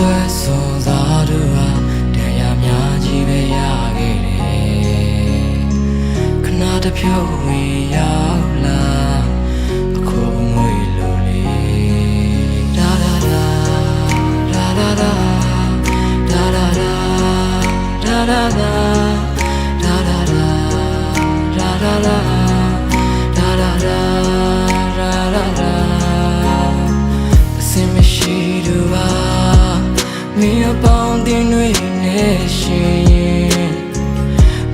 အတွက်စွန်စားသူဟာတရားများကြီးပဲရခဲ့တယ်ခဏတစ်ဖြုတ်ဝင်ရောက်လာအခုငွေလိုလေဒါဒါဒါဒါဒါဒါဒါဒါဒါဒါဒါဒါဒါဒါဒါ မင်းအပေါင်းတင်တွေနဲ့ရှင်ရင်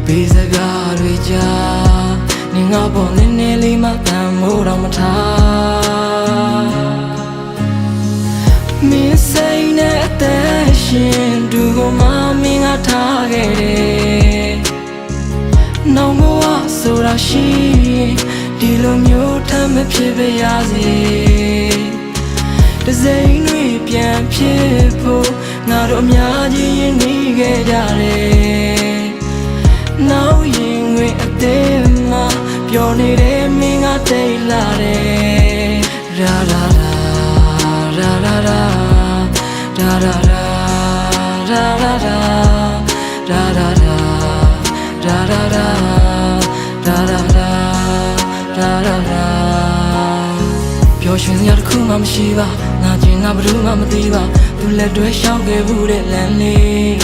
ဘေးစကားတွေကြားနေငါပေါ်နည်းနည်းလေးမှတန်မိုးတော့မထားမင်းစိတ်နဲ့အသက်ရှင်သူကိုမမင်းကထားခဲ့တယ်။နောင်ဘဝဆိုတာရှိရင်ဒီလိုမျိုးထမ်းမဖြစ်ပါရစေ။တစိမ့်တွေပြန်ဖြစ်ဖို့ ငါတို့အများကြီးရင်းနှီးခဲ့ကြတယ်။နောက်ရင်ငွေအသေးမှပျော်နေတဲ့မင်းကတိတ်လာတယ်။ရာရာရာ da da da da da da da da da da da da da da ရွှင်စရာတစ်ခုမှမရှိပါငါချင်းငါဘယ်သူမှမသိပါသူလက်တွဲရှောက်ခဲ့ဘူးတဲ့လမ်းလေး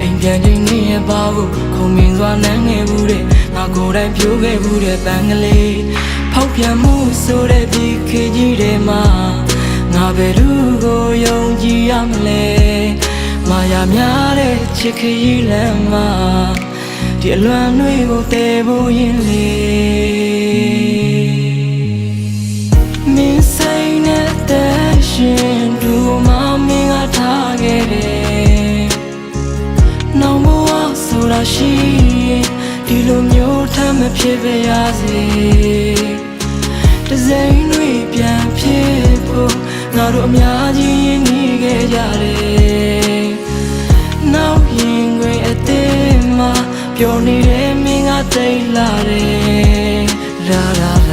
အိမ်ပြန်ချိန်နေရပါဘူးခုံမင်းစွာနမ်းငယ်ဘူးတဲ့ငါကိုယ်တိုင်ပြိုးခဲ့ဘူးတဲ့ပန်းကလေးဖောက်ပြန်မှုဆိုတဲ့ဒီခေတ်ကြီးထဲမှာငါဘယ်သူကိုယုံကြည်ရမလဲမာယာများတဲ့ချစ်ခရီးလမ်းမှာဒီအလွမ်းတွေကိုတည်ဖို့ရင်လေ တယ်။နောင်ဘဝဆိုတာရှိရင်ဒီလိုမျိုးထမ်းမဖြစ်ပါရစေ။တစိမ့်တွေပြန်ဖြစ်ဖို့ငါတို့အများကြီးရင်းနှီးခဲ့ကြတယ်။နောက်ရင်ခွင်အသေးမှပျော်နေတဲ့မင်းကတိတ်လာတယ်။ရာရာ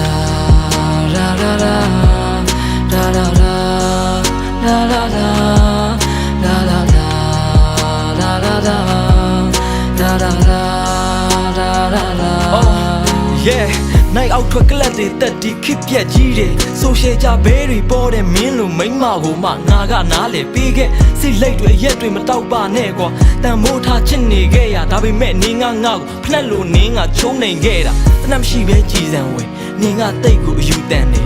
da da da yeah နိုင်အောက်ထွက်ကလပ်တွေတက်ဒီခစ်ပြက်ကြီးတယ်ဆိုရှယ်ကြဘဲတွေပေါ်တဲ့မင်းလိုမိန်းမကိုမှငါကနားလေပေးခဲ့စိတ်လိုက်တွေရက်တွေမတောက်ပါနဲ့ကွာတန်မိုးထားချစ်နေခဲ့ရဒါပေမဲ့နင်းကငါ့ကိုဖနှက်လိုနင်းကချုံးနေခဲ့တာတနမရှိပဲကြည်စံဝင်နင်းကတိတ်ကိုအယူတန်နေ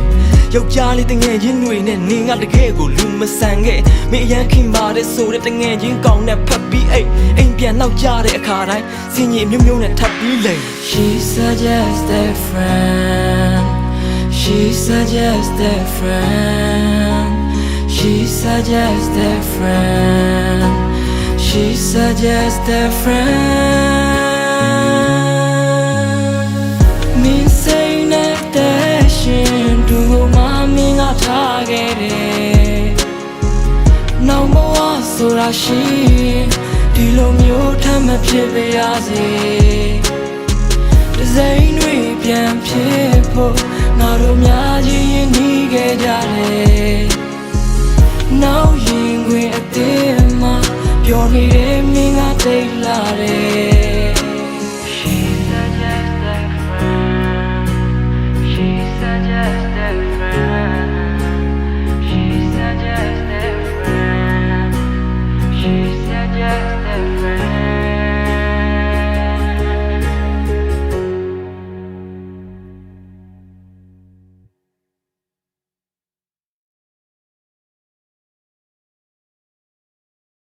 ယောက်ျားလေးတငယ်ချင်းတွေနဲ့နင်းကတကယ်ကိုလူမဆန်ခဲ့မင်းအရန်ခင်ပါတဲ့ဆိုတဲ့တငယ်ချင်းကောင်းနဲ့ဖတ်ပြီးအိတ်အိမ်ပြန်နောက်ကြတဲ့အခါတိုင်းစင်ကြီးမျိုးမျိုးနဲ့ထပ်ပြီးလိမ် She suggests a friend She suggests a friend She suggests a friend She suggests a friend ဆိုတာရှိရင်ဒီလိုမျိုးထမ်းမဖြစ်ပါရစေဒဇိန်တွေပြန်ဖြစ်ဖို့ငါတို့များကြီးရင်းနှီးခဲ့ကြတယ်နောက်ရင်ခွင်အသေးမှပျော်နေတဲ့မင်းကတိတ်လာတယ်